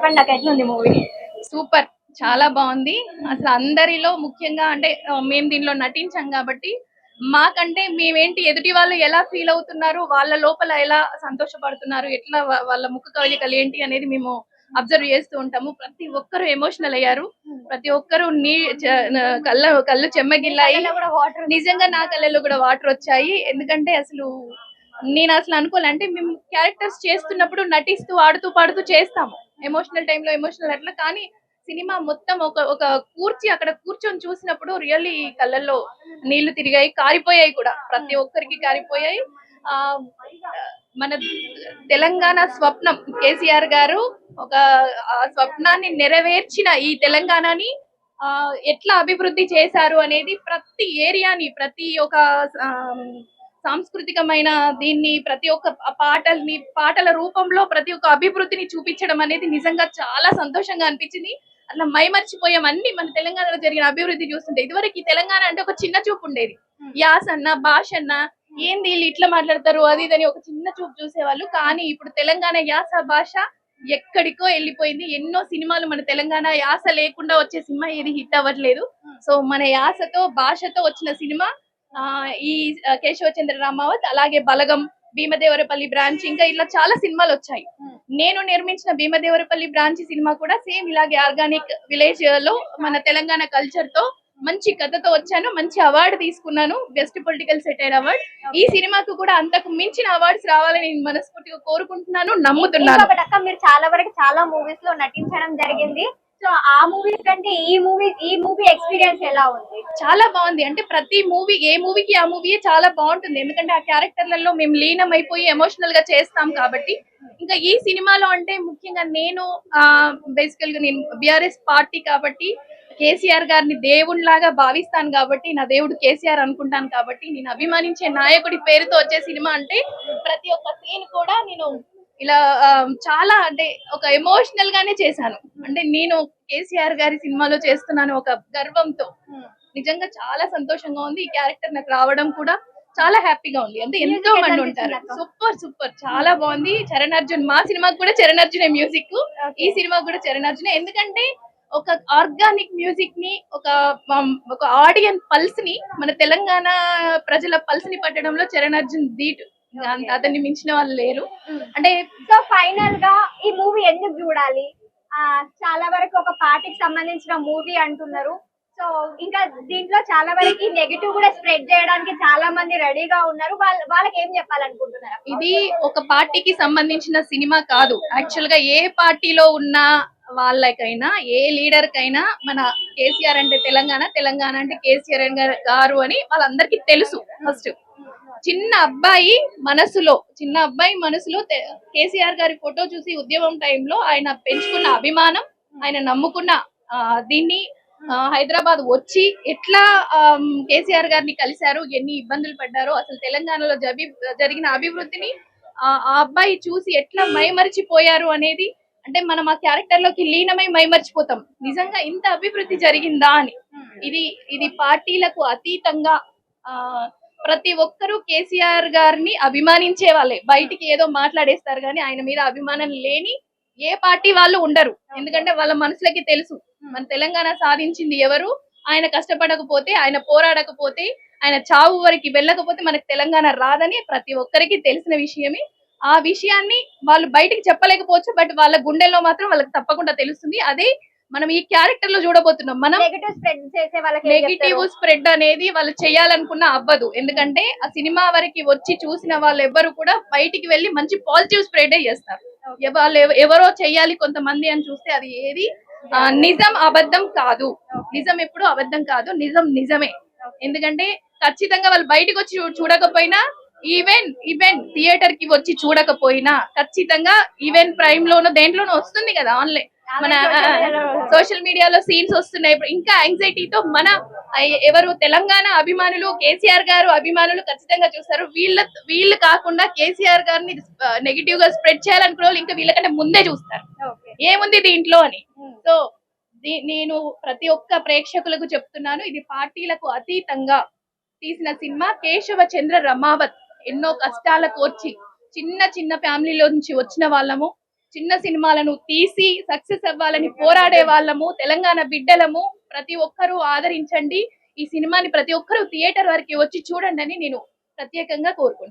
చెప్పండి నాకు ఎట్లుంది మూవీ సూపర్ చాలా బాగుంది. అసలు అందరిలో ముఖ్యంగా అంటే మేము దీనిలో నటించాం కాబట్టి మాకంటే మేమేంటి ఎదుటి వాళ్ళు ఎలా ఫీల్ అవుతున్నారు వాళ్ళ లోపల ఎలా సంతోషపడుతున్నారు ఎట్లా వాళ్ళ ముఖ కవలికలు ఏంటి అనేది మేము అబ్జర్వ్ చేస్తూ ఉంటాము. ప్రతి ఒక్కరు ఎమోషనల్ అయ్యారు. ప్రతి ఒక్కరు నీ కళ్ళ కళ్ళు చెమ్మగిల్లాయి. కళ్ళలో కూడా వాటర్ నిజంగా నా కళ్ళలో కూడా వాటర్ వచ్చాయి. ఎందుకంటే అసలు నేను అసలు అనుకోలే అంటే మేము క్యారెక్టర్స్ చేస్తున్నప్పుడు నటిస్తూ ఆడుతూ పాడుతూ చేస్తాము. ఎమోషనల్ టైంలో ఎమోషనల్ అట్లా. కానీ సినిమా మొత్తం ఒక ఒక కూర్చి అక్కడ కూర్చొని చూసినప్పుడు రియల్లీ కళ్ళల్లో నీళ్ళు తిరిగాయి కారిపోయాయి కూడా. ప్రతి ఒక్కరికి కారిపోయాయి. ఆ మన తెలంగాణ స్వప్నం కేసీఆర్ గారు ఒక ఆ స్వప్నాన్ని నెరవేర్చిన ఈ తెలంగాణని ఆ ఎట్లా అభివృద్ధి చేశారు అనేది ప్రతి ఏరియాని ప్రతి ఒక సాంస్కృతికమైన దీన్ని ప్రతి ఒక్క పాటల్ని పాటల రూపంలో ప్రతి ఒక్క అభివృద్ధిని చూపించడం అనేది నిజంగా చాలా సంతోషంగా అనిపించింది. అట్లా మైమర్చిపోయాం అన్ని మన తెలంగాణలో జరిగిన అభివృద్ధి చూస్తుంటే ఇదివరకు ఈ తెలంగాణ అంటే ఒక చిన్న చూపు ఉండేది. యాస అన్న భాష అన్న ఏంది వీళ్ళు ఇట్లా మాట్లాడతారు అది ఇదని ఒక చిన్న చూపు చూసేవాళ్ళు. కానీ ఇప్పుడు తెలంగాణ యాస భాష ఎక్కడికో వెళ్ళిపోయింది. ఎన్నో సినిమాలు మన తెలంగాణ యాస లేకుండా వచ్చే సినిమా ఏది హిట్ అవ్వట్లేదు. సో మన యాసతో భాషతో వచ్చిన సినిమా ఈ కేశవచంద్ర రామావత్ అలాగే బలగం భీమదేవరపల్లి బ్రాంచ్ ఇంకా ఇట్లా చాలా సినిమాలు వచ్చాయి. నేను నిర్మించిన భీమదేవరపల్లి బ్రాంచ్ సినిమా కూడా సేమ్ ఇలాగే ఆర్గానిక్ విలేజ్లో మన తెలంగాణ కల్చర్తో మంచి కథతో వచ్చాను మంచి అవార్డు తీసుకున్నాను బెస్ట్ పొలిటికల్ సెటైర్ అవార్డ్ ఈ సినిమాకు కూడా అంతకు మించిన అవార్డ్స్ రావాలని నేను మనస్ఫూర్తిగా కోరుకుంటున్నాను నమ్ముతున్నాను. మీరు చాలా వరకు చాలా మూవీస్లో నటించడం జరిగింది. సో ఆ మూవీ కంటే ఈ మూవీ ఈ మూవీ ఎక్స్పీరియన్స్ ఎలా ఉంది? చాలా బాగుంది. అంటే ప్రతి మూవీ ఏ మూవీకి ఆ మూవీ చాలా బాగుంటుంది. ఎందుకంటే ఆ క్యారెక్టర్లలో మేము లీనం అయిపోయి ఎమోషనల్గా చేస్తాం కాబట్టి. ఇంకా ఈ సినిమాలో అంటే ముఖ్యంగా నేను ఆ బేసికల్గా నేను బిఆర్ఎస్ పార్టీ కాబట్టి కేసీఆర్ గారిని దేవుడిలాగా భావిస్తాను కాబట్టి నా దేవుడు కేసీఆర్ అనుకుంటాను కాబట్టి నేను అభిమానించే నాయకుడి పేరుతో వచ్చే సినిమా అంటే ప్రతి ఒక్క సీన్ కూడా నేను ఇలా చాలా అంటే ఒక ఎమోషనల్ గానే చేశాను. అంటే నేను కేసీఆర్ గారి సినిమాలో చేస్తున్నాను ఒక గర్వంతో. నిజంగా చాలా సంతోషంగా ఉంది. ఈ క్యారెక్టర్ నాకు రావడం కూడా చాలా హ్యాపీగా ఉంది. అంటే ఎంతో మంది ఉంటారు? Super super. చాలా బాగుంది. చరణ్ అర్జున్ మా సినిమాకి కూడా చరణ్ అర్జునే మ్యూజిక్ ఈ సినిమా కూడా చరణ్ అర్జునే ఎందుకంటే ఒక ఆర్గానిక్ మ్యూజిక్ని ఒక um, ఒక ఆడియన్ పల్స్ని మన తెలంగాణ ప్రజల పల్స్ని పట్టడంలో చరణ్ అర్జున్ అంత- అతన్ని మించిన వాళ్ళు లేరు. అంటే సో ఫైనల్గా ఈ మూవీ ఎందుకు చూడాలి? ఆ చాలా వరకు ఒక పార్టీకి సంబంధించిన మూవీ అంటున్నారు. సో ఇంకా దీంట్లో చాలా వరకు నెగిటివ్ కూడా స్ప్రెడ్ చేయడానికి చాలా మంది రెడీగా ఉన్నారు. వాళ్ళ వాళ్ళకి ఏం చెప్పాలనుకుంటున్నారు? ఇది ఒక పార్టీకి సంబంధించిన సినిమా కాదు. యాక్చువల్గా ఏ పార్టీలో ఉన్న వాళ్ళకైనా ఏ లీడర్ కైనా మన కేసీఆర్ అంటే తెలంగాణ తెలంగాణ అంటే కేసీఆర్ గారు అని వాళ్ళందరికీ తెలుసు ఫస్ట్ చిన్న అబ్బాయి మనసులో చిన్న అబ్బాయి మనసులో కేసీఆర్ గారి ఫోటో చూసి ఉద్యమం టైంలో ఆయన పెంచుకున్న అభిమానం ఆయన నమ్ముకున్న ఆ, దీన్ని ఆ, హైదరాబాద్ వచ్చి ఎట్లా కేసీఆర్ గారిని కలిశారు ఎన్ని ఇబ్బందులు పడ్డారో అసలు తెలంగాణలో జబి జరిగిన అభివృద్ధిని ఆ అబ్బాయి చూసి ఎట్లా మైమరిచిపోయారు అనేది అంటే మనం ఆ క్యారెక్టర్లోకి లీనమై మైమరిచిపోతాం. నిజంగా ఇంత అభివృద్ధి జరిగిందా అని. ఇది ఇది పార్టీలకు అతీతంగా ఆ ప్రతి ఒక్కరూ కేసీఆర్ గారిని అభిమానించే వాళ్ళే. బయటికి ఏదో మాట్లాడేస్తారు కానీ ఆయన మీద అభిమానం లేని ఏ పార్టీ వాళ్ళు ఉండరు. ఎందుకంటే వాళ్ళ మనసులకి తెలుసు. మన తెలంగాణ సాధించింది ఎవరు? ఆయన కష్టపడకపోతే ఆయన పోరాడకపోతే ఆయన చావు వరకు వెళ్ళకపోతే మనకు తెలంగాణ రాదని ప్రతి ఒక్కరికి తెలిసిన విషయమే. ఆ విషయాన్ని వాళ్ళు బయటికి చెప్పలేకపోవచ్చు బట్ వాళ్ళ గుండెల్లో మాత్రం వాళ్ళకి తప్పకుండా తెలుస్తుంది. అదే మనం ఈ క్యారెక్టర్లో చూడబోతున్నాం. మనం నెగిటివ్ స్ప్రెడ్ చేసే వాళ్ళకి నెగిటివ్? స్ప్రెడ్ అనేది వాళ్ళు చేయాలనుకున్న అవ్వదు. ఎందుకంటే ఆ సినిమా వరకు వచ్చి చూసిన వాళ్ళు ఎవ్వరు కూడా బయటికి వెళ్ళి మంచి పాజిటివ్ స్ప్రెడ్ చేస్తారు. వాళ్ళు ఎవ- ఎవరో చెయ్యాలి కొంతమంది అని చూస్తే అది ఏది? నిజం అబద్ధం కాదు. నిజం ఎప్పుడు అబద్ధం కాదు. నిజం నిజమే. ఎందుకంటే ఖచ్చితంగా వాళ్ళు బయటకు వచ్చి చూడకపోయినా ఈవెన్ ఈవెన్ థియేటర్కి వచ్చి చూడకపోయినా ఖచ్చితంగా ఈవెన్ ప్రైమ్ లోనో దేంట్లోనో వస్తుంది కదా ఆన్లైన్ మన సోషల్ మీడియాలో సీన్స్ వస్తున్నాయి. ఇంకా యాంగ్జైటీతో మన ఎవరు తెలంగాణ అభిమానులు కేసీఆర్ గారు అభిమానులు ఖచ్చితంగా చూస్తారు. వీళ్ళ వీళ్ళు కాకుండా కేసీఆర్ గారిని నెగిటివ్గా స్ప్రెడ్ చేయాలనుకునే వాళ్ళు ఇంకా వీళ్ళకంటే ముందే చూస్తారు. ఏముంది దీంట్లో అని? సో నేను ప్రతి ఒక్క ప్రేక్షకులకు చెప్తున్నాను ఇది పార్టీలకు అతీతంగా తీసిన సినిమా కేశవ చంద్ర రమావత్. ఎన్నో కష్టాలకు వచ్చి చిన్న చిన్న ఫ్యామిలీలో నుంచి వచ్చిన వాళ్ళము. చిన్న సినిమాలను తీసి సక్సెస్ అవ్వాలని పోరాడే వాళ్ళము తెలంగాణ బిడ్డలము. ప్రతి ఒక్కరూ ఆదరించండి. ఈ సినిమాని ప్రతి ఒక్కరూ థియేటర్ వరకు వచ్చి చూడండి అని నేను ప్రత్యేకంగా కోరుకుంటున్నాను.